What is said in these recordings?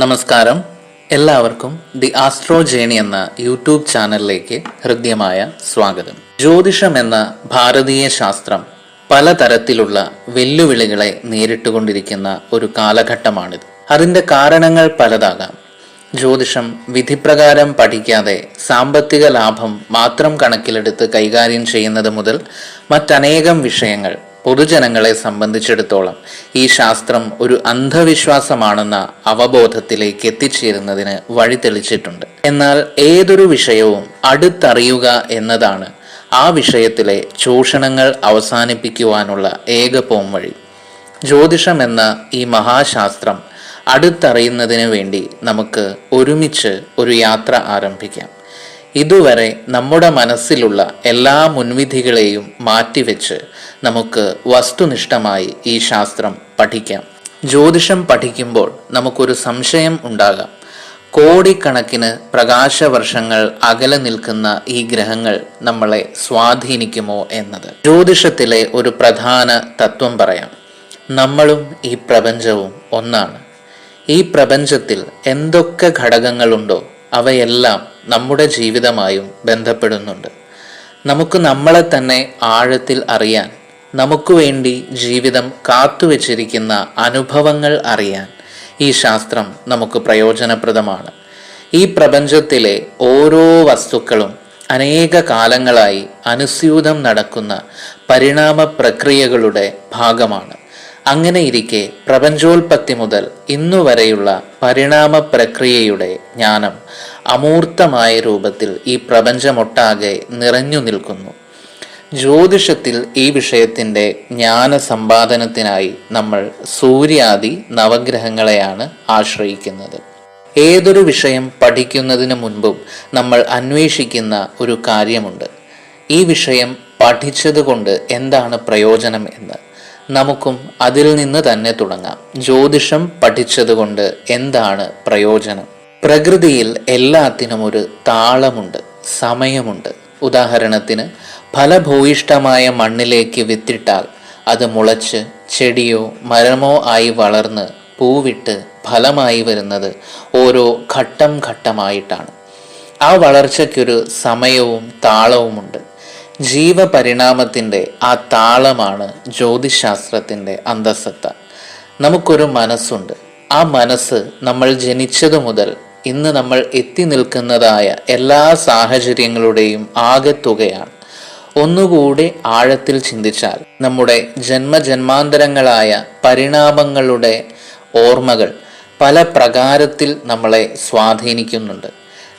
നമസ്കാരം. എല്ലാവർക്കും the astro journey എന്ന യൂട്യൂബ് ചാനലിലേക്ക് ഹൃദ്യമായ സ്വാഗതം. ജ്യോതിഷം എന്ന ഭാരതീയ ശാസ്ത്രം പലതരത്തിലുള്ള വെല്ലുവിളികളെ നേരിട്ടുകൊണ്ടിരിക്കുന്ന ഒരു കാലഘട്ടമാണിത്. അതിന്റെ കാരണങ്ങൾ പലതാകാം. ജ്യോതിഷം വിധിപ്രകാരം പഠിക്കാതെ സാമ്പത്തിക ലാഭം മാത്രം കണക്കിലെടുത്ത് കൈകാര്യം ചെയ്യുന്നത് മുതൽ മറ്റനേകം വിഷയങ്ങൾ പൊതുജനങ്ങളെ സംബന്ധിച്ചിടത്തോളം ഈ ശാസ്ത്രം ഒരു അന്ധവിശ്വാസമാണെന്ന അവബോധത്തിലേക്ക് എത്തിച്ചേരുന്നതിന് വഴി തെളിച്ചിട്ടുണ്ട്. എന്നാൽ ഏതൊരു വിഷയവും അടുത്തറിയുക എന്നതാണ് ആ വിഷയത്തിലെ ചൂഷണങ്ങൾ അവസാനിപ്പിക്കുവാനുള്ള ഏക പോംവഴി ജ്യോതിഷം എന്ന ഈ മഹാശാസ്ത്രം അടുത്തറിയുന്നതിന് വേണ്ടി നമുക്ക് ഒരുമിച്ച് ഒരു യാത്ര ആരംഭിക്കാം. ഇതുവരെ നമ്മുടെ മനസ്സിലുള്ള എല്ലാ മുൻവിധികളെയും മാറ്റിവെച്ച് നമുക്ക് വസ്തുനിഷ്ഠമായി ഈ ശാസ്ത്രം പഠിക്കാം. ജ്യോതിഷം പഠിക്കുമ്പോൾ നമുക്കൊരു സംശയം ഉണ്ടാകാം. കോടിക്കണക്കിന് പ്രകാശവർഷങ്ങൾ അകലെ നിൽക്കുന്ന ഈ ഗ്രഹങ്ങൾ നമ്മളെ സ്വാധീനിക്കുമോ എന്നത്? ജ്യോതിഷത്തിലെ ഒരു പ്രധാന തത്വം പറയാം. നമ്മളും ഈ പ്രപഞ്ചവും ഒന്നാണ്. ഈ പ്രപഞ്ചത്തിൽ എന്തൊക്കെ ഘടകങ്ങളുണ്ടോ അവയെല്ലാം നമ്മുടെ ജീവിതമായും ബന്ധപ്പെടുന്നുണ്ട്. നമുക്ക് നമ്മളെ തന്നെ ആഴത്തിൽ അറിയാൻ നമുക്ക് വേണ്ടി ജീവിതം കാത്തുവച്ചിരിക്കുന്ന അനുഭവങ്ങൾ അറിയാൻ ഈ ശാസ്ത്രം നമുക്ക് പ്രയോജനപ്രദമാണ്. ഈ പ്രപഞ്ചത്തിലെ ഓരോ വസ്തുക്കളും അനേക കാലങ്ങളായി അനുസ്യൂതം നടക്കുന്ന പരിണാമ പ്രക്രിയകളുടെ ഭാഗമാണ്. അങ്ങനെ ഇരിക്കെ പ്രപഞ്ചോൽപത്തി മുതൽ ഇന്നു വരെയുള്ള പരിണാമ പ്രക്രിയയുടെ ജ്ഞാനം അമൂർത്തമായ രൂപത്തിൽ ഈ പ്രപഞ്ചമൊട്ടാകെ നിറഞ്ഞു നിൽക്കുന്നു. ജ്യോതിഷത്തിൽ ഈ വിഷയത്തിന്റെ ജ്ഞാന സമ്പാദനത്തിനായി നമ്മൾ സൂര്യാദി നവഗ്രഹങ്ങളെയാണ് ആശ്രയിക്കുന്നത്. ഏതൊരു വിഷയം പഠിക്കുന്നതിന് മുൻപും നമ്മൾ അന്വേഷിക്കുന്ന ഒരു കാര്യമുണ്ട്. ഈ വിഷയം പഠിച്ചതുകൊണ്ട് എന്താണ് പ്രയോജനം എന്ന് നമുക്കും അതിൽ നിന്ന് തന്നെ തുടങ്ങാം. ജ്യോതിഷം പഠിച്ചതുകൊണ്ട് എന്താണ് പ്രയോജനം? പ്രകൃതിയിൽ എല്ലാത്തിനും ഒരു താളമുണ്ട് സമയമുണ്ട്. ഉദാഹരണത്തിന് ഫലഭൂയിഷ്ടമായ മണ്ണിലേക്ക് വിത്തിട്ടാൽ അത് മുളച്ച് ചെടിയോ മരമോ ആയി വളർന്ന് പൂവിട്ട് ഫലമായി വരുന്നത് ഓരോ ഘട്ടം ഘട്ടമായിട്ടാണ്. ആ വളർച്ചയ്ക്കൊരു സമയവും താളവുമുണ്ട്. ജീവപരിണാമത്തിന്റെ ആ താളമാണ് ജ്യോതിശാസ്ത്രത്തിന്റെ അന്തസത്ത. നമുക്കൊരു മനസ്സുണ്ട്. ആ മനസ്സ് നമ്മൾ ജനിച്ചതു മുതൽ ഇന്ന് നമ്മൾ എത്തി നിൽക്കുന്നതായ എല്ലാ സാഹചര്യങ്ങളുടെയും ആകെത്തുകയാണ്. ഒന്നുകൂടി ആഴത്തിൽ ചിന്തിച്ചാൽ നമ്മുടെ ജന്മജന്മാന്തരങ്ങളായ പരിണാമങ്ങളുടെ ഓർമ്മകൾ പല പ്രകാരത്തിൽ നമ്മളെ സ്വാധീനിക്കുന്നുണ്ട്.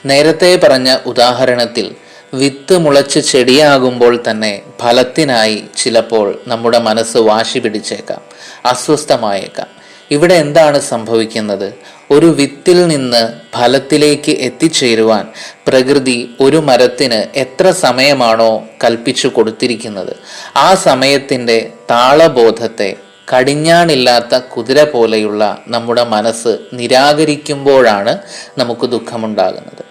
നേരത്തെ പറഞ്ഞ ഉദാഹരണത്തിൽ വിത്ത് മുളച്ച് ചെടിയാകുമ്പോൾ തന്നെ ഫലത്തിനായി ചിലപ്പോൾ നമ്മുടെ മനസ്സ് വാശി പിടിച്ചേക്കാം അസ്വസ്ഥമായേക്കാം. ഇവിടെ എന്താണ് സംഭവിക്കുന്നത്? ഒരു വിത്തിൽ നിന്ന് ഫലത്തിലേക്ക് എത്തിച്ചേരുവാൻ പ്രകൃതി ഒരു മരത്തിന് എത്ര സമയമാണോ കൽപ്പിച്ചു കൊടുത്തിരിക്കുന്നത്. ആ സമയത്തിന്റെ താളബോധത്തെ കടിഞ്ഞാണില്ലാത്ത കുതിര പോലെയുള്ള നമ്മുടെ മനസ്സ് നിരാകരിക്കുമ്പോഴാണ് നമുക്ക് ദുഃഖമുണ്ടാകുന്നത്.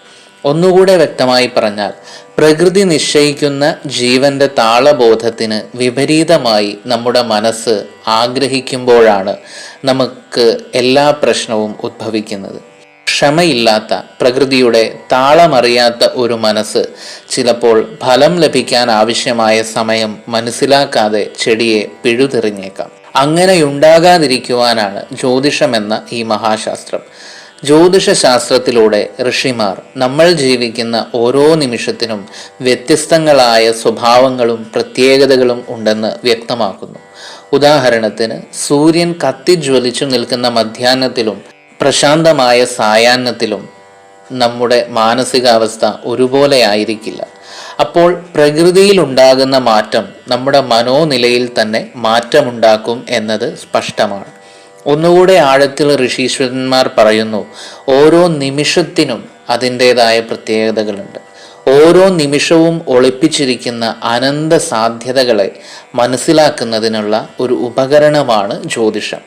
ഒന്നുകൂടെ വ്യക്തമായി പറഞ്ഞാൽ പ്രകൃതി നിശ്ചയിക്കുന്ന ജീവന്റെ താളബോധത്തിന് വിപരീതമായി നമ്മുടെ മനസ്സ് ആഗ്രഹിക്കുമ്പോഴാണ് നമുക്ക് എല്ലാ പ്രശ്നവും ഉദ്ഭവിക്കുന്നത്. ക്ഷമയില്ലാത്ത പ്രകൃതിയുടെ താളമറിയാത്ത ഒരു മനസ്സ് ചിലപ്പോൾ ഫലം ലഭിക്കാൻ ആവശ്യമായ സമയം മനസ്സിലാക്കാതെ ചെടിയെ പിഴുതെറിഞ്ഞേക്കാം. അങ്ങനെയുണ്ടാകാതിരിക്കുവാനാണ് ജ്യോതിഷമെന്ന ഈ മഹാശാസ്ത്രം. ജ്യോതിഷ ശാസ്ത്രത്തിലൂടെ ഋഷിമാർ നമ്മൾ ജീവിക്കുന്ന ഓരോ നിമിഷത്തിനും വ്യത്യസ്തങ്ങളായ സ്വഭാവങ്ങളും പ്രത്യേകതകളും ഉണ്ടെന്ന് വ്യക്തമാക്കുന്നു. ഉദാഹരണത്തിന് സൂര്യൻ കത്തിജ്വലിച്ചു നിൽക്കുന്ന മധ്യാഹ്നത്തിലും പ്രശാന്തമായ സായാഹ്നത്തിലും നമ്മുടെ മാനസികാവസ്ഥ ഒരുപോലെ ആയിരിക്കില്ല. അപ്പോൾ പ്രകൃതിയിൽ ഉണ്ടാകുന്ന മാറ്റം നമ്മുടെ മനോനിലയിൽ തന്നെ മാറ്റമുണ്ടാക്കും എന്നത് സ്പഷ്ടമാണ്. ഒന്നുകൂടെ ആഴത്തിൽ ഋഷീശ്വരന്മാർ പറയുന്നു ഓരോ നിമിഷത്തിനും അതിന്റെതായ പ്രത്യേകതകളുണ്ട്. ഓരോ നിമിഷവും ഒളിപ്പിച്ചിരിക്കുന്ന അനന്ത സാധ്യതകളെ മനസ്സിലാക്കുന്നതിനുള്ള ഒരു ഉപകരണമാണ് ജ്യോതിഷം.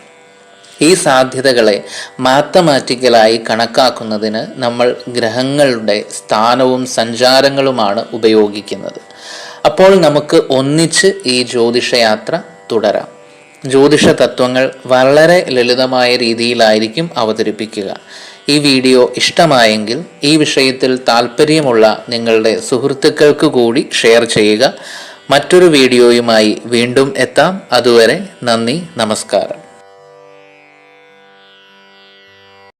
ഈ സാധ്യതകളെ മാത്തമാറ്റിക്കലായി കണക്കാക്കുന്നതിന് നമ്മൾ ഗ്രഹങ്ങളുടെ സ്ഥാനവും സഞ്ചാരങ്ങളുമാണ് ഉപയോഗിക്കുന്നത്. അപ്പോൾ നമുക്ക് ഒന്നിച്ച് ഈ ജ്യോതിഷയാത്ര തുടരാം. ജ്യോതിഷ തത്വങ്ങൾ വളരെ ലളിതമായ രീതിയിലായിരിക്കും അവതരിപ്പിക്കുക. ഈ വീഡിയോ ഇഷ്ടമായെങ്കിൽ ഈ വിഷയത്തിൽ താല്പര്യമുള്ള നിങ്ങളുടെ സുഹൃത്തുക്കൾക്ക് കൂടി ഷെയർ ചെയ്യുക. മറ്റൊരു വീഡിയോയുമായി വീണ്ടും എത്താം. അതുവരെ നന്ദി നമസ്കാരം.